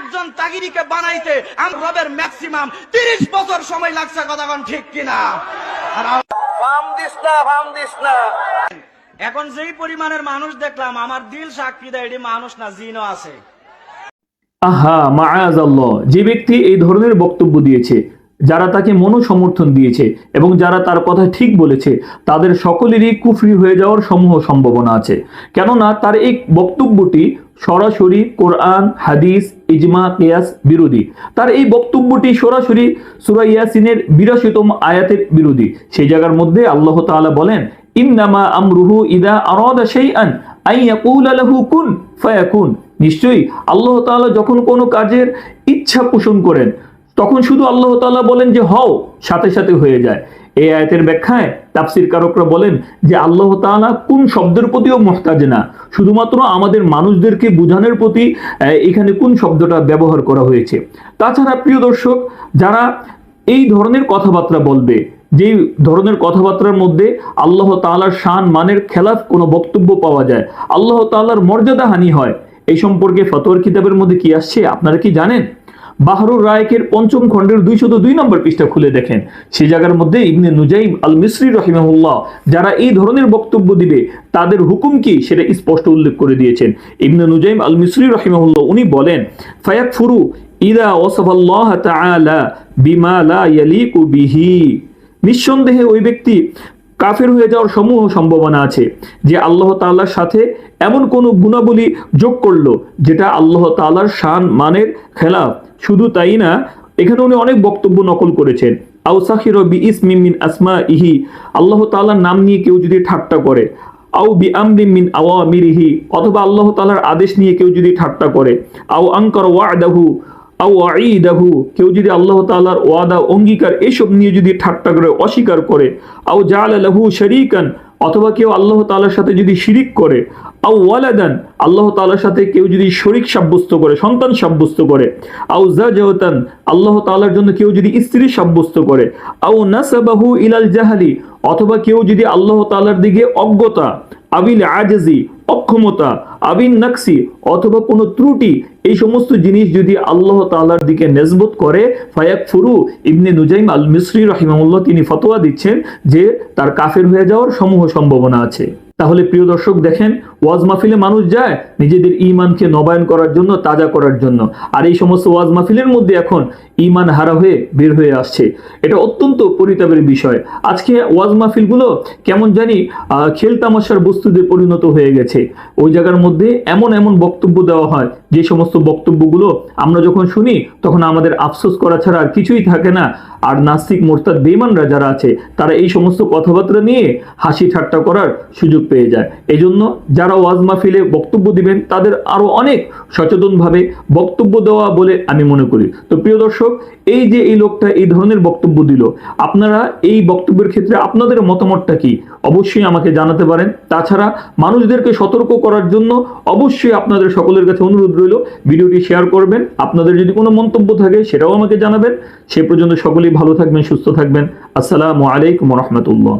একজন তাগিরিকে বানাইতে আমি রবের ম্যাক্সিমাম তিরিশ বছর সময় লাগছে কথা কোন ঠিক কিনা? আর আ- দিস না ফার্ম দিস না। এখন যেই পরিমাণের মানুষ দেখলাম আমার দিল সাক্ষী দেয় এটি মানুষ না জিনও আছে। আহা মায়াজ যে ব্যক্তি এই ধরনের বক্তব্য দিয়েছে যারা তাকে মনোসমর্থন দিয়েছে এবং যারা তার কথা ঠিক বলেছে, তাদের সকলেরই কুফরি হয়ে যাওয়ার সমূহ সম্ভাবনা আছে। কেননা তার এই বক্তব্যটি সরাসরি কোরআন, হাদিস, ইজমা, কেয়াস বিরোধী। তার এই বক্তব্যটি সরাসরি সুরা ইয়াসিনের বিরাশিতম আয়াতের বিরোধী। সেই জায়গার মধ্যে আল্লাহ তাআলা বলেন, ইন্নামা আমরুহু ইদা আরাদা শাইআন আই কুন ফায়াকুন। নিশ্চয়ই আল্লাহ তাআলা যখন কোনো কাজের ইচ্ছা পোষণ করেন তখন শুধু আল্লাহ তাআলা বলেন যে, হও, সাথে সাথে হয়ে যায়। এই আয়াতের ব্যাখ্যায় তাফসির কারকরা বলেন যে, আল্লাহ তাআলা কোন শব্দের প্রতিও মহতাজ না। শুধুমাত্র আমাদের মানুষদেরকে বোঝানোর প্রতি এখানে কোন শব্দটা ব্যবহার করা হয়েছে? তাছাড়া, প্রিয় দর্শক, যারা এই ধরনের কথাবার্তা বলবে, যেই ধরনের কথাবার্তার মধ্যে আল্লাহ তাআলার শান, মানের খেলাফ কোনো বক্তব্য পাওয়া যায়, আল্লাহ তাআলার মর্যাদা হানি হয়, এই সম্পর্কে ফতোয়ার কিতাবের মধ্যে কি আসছে, আপনারা কি জানেন? বাহরুর রায়কের পঞ্চম খণ্ডের দুইশত দুই নম্বর পৃষ্ঠা খুলে দেখেন। সেই জায়গার মধ্যে ইবনে নুজাইম আল মিসরি রহিমাহুল্লাহ যারা এই ধরনের বক্তব্য দিবে, তাদের হুকুম কি সেটা স্পষ্ট উল্লেখ করে দিয়েছেন। ইবনে নুজাইম আল মিসরি রহিমাহুল্লাহ উনি বলেন ফায়াক ফুরু ইদা ওয়াসাফাল্লাহ তাআলা বিমা লা ইয়ালিকু বিহি। নিঃসন্দেহে ওই ব্যক্তি কাফের হয়ে যাওয়ার সমূহ সম্ভাবনা আছে, যে আল্লাহ তাআলার সাথে এমন কোন গুণাবলী যোগ করল, যেটা আল্লাহ তাআলার শান, মানের খেলাফ। শুধু তাই না, এখানে উনি অনেক বক্তব্য নকল করেছেন। আউসাখির বি ইসমি মিন আসমা ইহি আল্লাহ তাআলার নাম নিয়ে কেউ যদি ঠাট্টা করে আউ বি আমরি মিন আওয়ামিরিহি, অথবা আল্লাহ তাআলার আদেশ নিয়ে কেউ যদি ঠাট্টা করে আউ আনকার ওয়াদাহু আউ আইদাহু কেউ যদি আল্লাহ তাআলার ওয়াদা, অঙ্গীকার এসব নিয়ে যদি ঠাট্টা করে, অস্বীকার করে আউ জাআলা লাহু শারীকান অথবা কেউ আল্লাহ তালার সাথে যদি শিরিক করে আউ ওয়ালাদান, আল্লাহ তালার সাথে কেউ যদি শরিক সাব্যস্ত করে, সন্তান সাব্যস্ত করে আউ জাজাওতান আল্লাহ তালার জন্য কেউ যদি স্ত্রী সাব্যস্ত করে আউ নাসাবাহু ইলাল জাহালি, অথবা কেউ যদি আল্লাহ তালার দিকে অজ্ঞতা, আবিল আজজি অক্ষমতা, আবিন নাকসি অথবা কোনো ত্রুটি, এই সমস্ত জিনিস যদি আল্লাহ তালার দিকে নেজবত করে ফায়াক ফুরু ইবনে নুজাইম আল মিসরি রহিমাহুল্লাহ তিনি ফতোয়া দিচ্ছেন যে তার কাফের হয়ে যাওয়ার সমূহ সম্ভাবনা আছে। তাহলে প্রিয় দর্শক দেখেন, ওয়াজ মাহফিলে মানুষ যায় নিজেদের ইমানকে নবায়ন করার জন্য, তাজা করার জন্য। আর এই সমস্ত ওয়াজ মাহফিলের মধ্যে এখন ইমান হারা হয়ে বের হয়ে আসছে। এটা অত্যন্ত পরিতাপের বিষয়। আজকে ওয়াজ মাহফিলগুলো কেমন জানি খেল তামাশার বস্তুতে পরিণত হয়ে গেছে। ওই জায়গার মধ্যে এমন এমন বক্তব্য দেওয়া হয়, যে সমস্ত বক্তব্যগুলো আমরা যখন শুনি, তখন আমাদের আফসোস করা ছাড়া আর কিছুই থাকে না। আর নাস্তিক, মোরতাদ বেমানরা যারা আছে, তারা এই সমস্ত কথাবার্তা নিয়ে হাসি ঠাট্টা করার সুযোগ পেয়ে যায়। এই জন্য যারা ওয়াজ মাহফিলে বক্তব্য দিবেন, তাদের আরও অনেক সচেতনভাবে বক্তব্য দেওয়া বলে আমি মনে করি। তো প্রিয় দর্শক, এই যে এই লোকটা এই ধরনের বক্তব্য দিল, আপনারা এই বক্তব্যের ক্ষেত্রে আপনাদের মতামতটা কি? অবশ্যই আমাকে জানাতে পারেন। তাছাড়া মানুষদেরকে সতর্ক করার জন্য অবশ্যই আপনাদের সকলের কাছে অনুরোধ রইল, ভিডিওটি শেয়ার করবেন। আপনাদের যদি কোনো মন্তব্য থাকে, সেটাও আমাকে জানাবেন। সে পর্যন্ত সকলেই ভালো থাকবেন, সুস্থ থাকবেন। আসসালামু আলাইকুম রহমতুল্লাহ।